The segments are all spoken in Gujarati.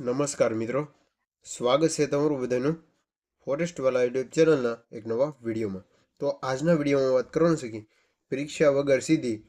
નમસ્કાર મિત્રો. સ્વાગત છે તમારું બધાનું ફોરેસ્ટવાલા યુટ્યુબ ચેનલના એક નવા વિડીયોમાં. તો આજના વિડીયોમાં વાત કરવાનું છે પરીક્ષા વગર સીધી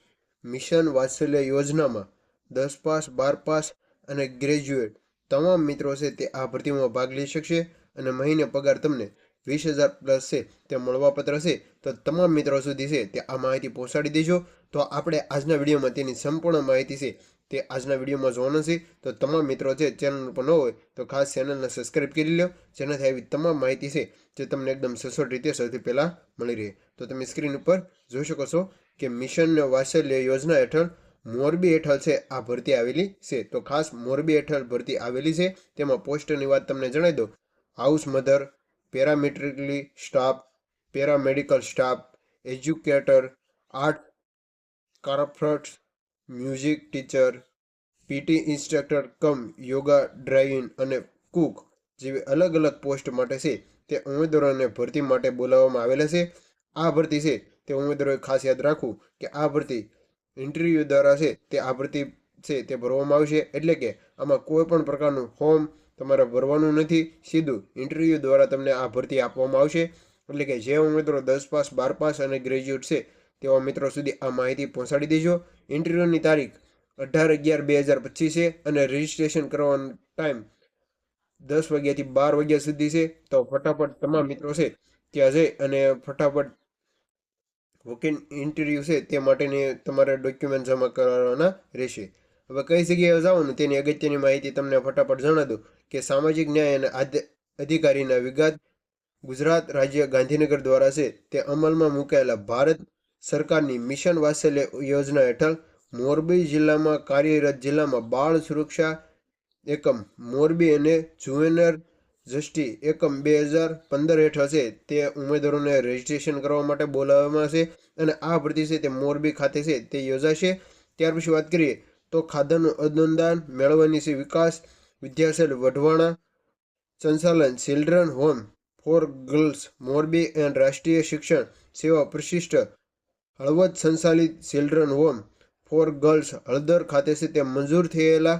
મિશન વાત્સલ્ય યોજનામાં દસ પાસ, બાર પાસ અને ગ્રેજ્યુએટ તમામ મિત્રો છે તે આ ભરતીમાં ભાગ લઈ શકશે અને મહિને પગાર તમને વીસ હજાર પ્લસ છે તે મળવાપત્ર છે. તો તમામ મિત્રો સુધી છે તે આ માહિતી પહોંચાડી દેજો. તો આપણે આજના વિડીયોમાં તેની સંપૂર્ણ માહિતી છે તે આજના વિડીયોમાં જોવાનું છે. તો તમામ મિત્રો છે ચેનલ ઉપર ન હોય, તો ખાસ ચેનલને સબસ્ક્રાઈબ કરી લો જેનાથી આવી તમામ માહિતી છે, જે તમને એકદમ સચોટ રીતે સૌથી પહેલાં મળી રહે. તો તમે સ્ક્રીન ઉપર જોઈ શકો છો કે મિશન વાત્સલ્ય યોજના હેઠળ મોરબી હેઠળ છે આ ભરતી આવેલી છે. તો ખાસ મોરબી હેઠળ ભરતી આવેલી છે. તેમાં પોસ્ટની વાત તમને જણાવી દો house mother parametrically staff, paramedical staff, educator, art crafts music teacher PT instructor, cum, yoga, driving અને કુક જેવી અલગ અલગ પોસ્ટ માટે છે. તે ઉમેદવારોને ભરતી માટે બોલાવવામાં આવેલા છે. આ ભરતી છે. તે ઉમેદવારોએ ખાસ યાદ રાખવું કે આ ભરતી ઇન્ટરવ્યૂ દ્વારા છે. તે આ ભરતી છે. તે ભરવામાં આવશે એટલે કે આમાં કોઈ પણ પ્રકારનું ફોર્મ તમારે ભરવાનું નથી. સીધું ઇન્ટરવ્યૂ દ્વારા તમને આ ભરતી આપવામાં આવશે. એટલે કે જે ઉમેદવારો દસ પાસ, બાર પાસ અને ગ્રેજ્યુએટ છે તેવા મિત્રો સુધી આ માહિતી પહોંચાડી દેજો. ઇન્ટરવ્યૂની તારીખ અઢાર અગિયાર બે હજાર પચીસ છે અને રજિસ્ટ્રેશન કરવાનો ટાઈમ દસ વાગ્યાથી બાર વાગ્યા સુધી છે. તો ફટાફટ તમામ મિત્રો છે ત્યાં જઈ અને ફટાફટ વોકિંગ ઇન્ટરવ્યૂ છે તે માટેની તમારે ડોક્યુમેન્ટ જમા કરવાના રહેશે. હવે કઈ જગ્યાએ જવાનું તેની અગત્યની માહિતી તમને ફટાફટ જણાવી દઉં કે સામાજિક ન્યાય અને અધિકારીના વિગત ગુજરાત રાજ્ય ગાંધીનગર દ્વારા છે તે અમલમાં મુકાયેલા ભારત સરકારની મિશન વાત્સલ્ય યોજના હેઠળ મોરબી જિલ્લામાં કાર્યરત જિલ્લામાં બાળ સુરક્ષા એકમ, મોરબી અને જુવેનર જસ્ટી એકમ બે હજાર પંદર હેઠળ છે. તે ઉમેદવારોને રજીસ્ટ્રેશન કરવા માટે બોલાવવામાં આવશે અને આ ભરતી છે તે મોરબી ખાતે છે. તે યોજાશે. ત્યાર પછી વાત કરીએ તો ખાદ્યનું અનુદાન મેળવવાની છે વિકાસ, વિદ્યાસેલ વઢવાણા, સંચાલન children home for girls Morbi and Rashtriya Shikshan Seva પ્રશિષ્ટ Halvad સંચાલિત ચિલ્ડ્રન હોમ ફોર ગર્લ્સ હળદર ખાતે છે તે મંજૂર થયેલા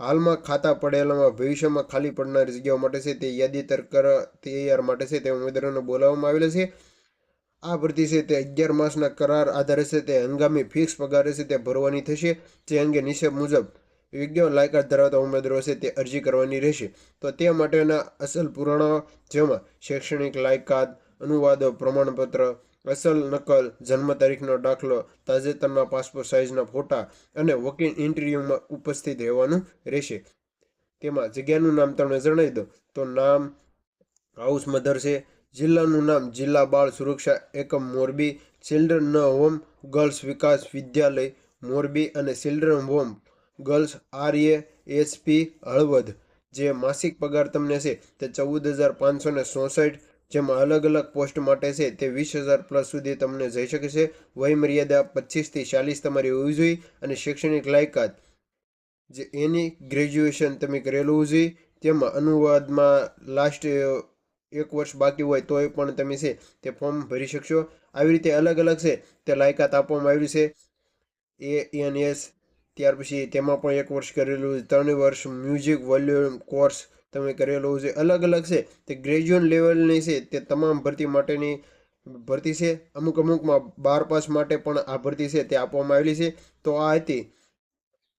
હાલમાં ખાતા પડેલામાં ભવિષ્યમાં ખાલી પડનારી જગ્યાઓ માટે છે તે યાદી તરકર તૈયાર માટે છે તે ઉમેદવારોને બોલાવવામાં આવેલા છે. આ ભરતી છે તે અગિયાર માસના કરાર આધારે છે તે હંગામી ફિક્સ પગારે છે તે ભરવાની થશે. જે અંગે નિષેધ મુજબ વિજ્ઞાન લાયકાત ધરાવતા ઉમેદવારો છે તે અરજી કરવાની રહેશે. તો તે માટેના અસલ પુરાણો જેમાં શૈક્ષણિક લાયકાત, અનુવાદો, પ્રમાણપત્ર અસલ નકલ, જન્મ તારીખનો દાખલો, તાજેતરના પાસપોર્ટ સાઇઝના ફોટા અને વકીલ ઇન્ટરવ્યૂમાં ઉપસ્થિત રહેવાનું રહેશે. તેમાં જગ્યાનું નામ તમને જણાવી દો તો નામ હાઉસ મધર છે. જિલ્લાનું નામ જિલ્લા બાળ સુરક્ષા એકમ Morbi children home girls Vikas Vidyalaya Morbi અને children home girls R A SP Halvad. જે માસિક પગાર તમને છે તે ચૌદ હજાર પાંચસો ને ચોસઠ જેમાં અલગ અલગ પોસ્ટ માટે છે તે વીસ હજાર પ્લસ સુધી તમને જઈ શકે છે. વય મર્યાદા પચીસથી ચાલીસ તમારી હોવી જોઈએ અને શૈક્ષણિક લાયકાત જે એની ગ્રેજ્યુએશન તમે કરેલું હોવું જોઈએ. તેમાં અનુવાદમાં લાસ્ટ એક વર્ષ બાકી હોય તોય પણ તમે છે તે ફોર્મ ભરી શકશો. આવી રીતે અલગ અલગ છે તે લાયકાત આપવામાં આવ્યું છે. એ એન એસ, ત્યાર પછી તેમાં પણ એક વર્ષ કરેલું ત્રણ વર્ષ મ્યુઝિક વોલ્યુમ કોર્સ તમે કરેલો છે. અલગ અલગ છે. તે ગ્રેજ્યુએટ લેવલની છે. તે તમામ ભરતી માટેની ભરતી છે. અમુક અમુકમાં બાર પાસ માટે પણ આ ભરતી છે તે આપવામાં આવેલી છે. તો આ હતી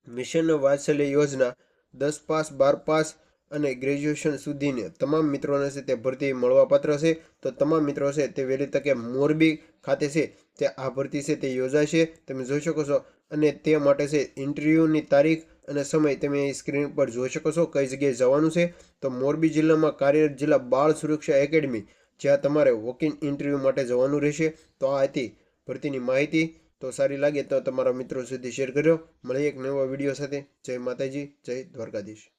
મિશન વાત્સલ્ય યોજના. દસ પાસ, બાર પાસ અને ગ્રેજ્યુએશન સુધીને તમામ મિત્રોને છે તે ભરતી મળવાપાત્ર છે. તો તમામ મિત્રો છે તે વહેલી તકે મોરબી ખાતે છે તે આ ભરતી છે તે યોજાશે. તમે જોઈ શકો છો. અને તે માટે છે ઇન્ટરવ્યૂની તારીખ અને સમય તમે સ્ક્રીન પર જોઈ શકો છો, કઈ જગ્યાએ જવાનું છે. તો મોરબી જિલ્લામાં કાર્યરત જિલ્લા બાળ સુરક્ષા એકેડમી, જ્યાં તમારે વોકિંગ ઇન્ટરવ્યૂ માટે જવાનું રહેશે. તો આ હતી ભરતીની માહિતી. તો સારી લાગે તો તમારા મિત્રો સુધી શેર કર્યો. મળીએ એક નવા વીડિયો સાથે. જય માતાજી, જય દ્વારકાધીશ.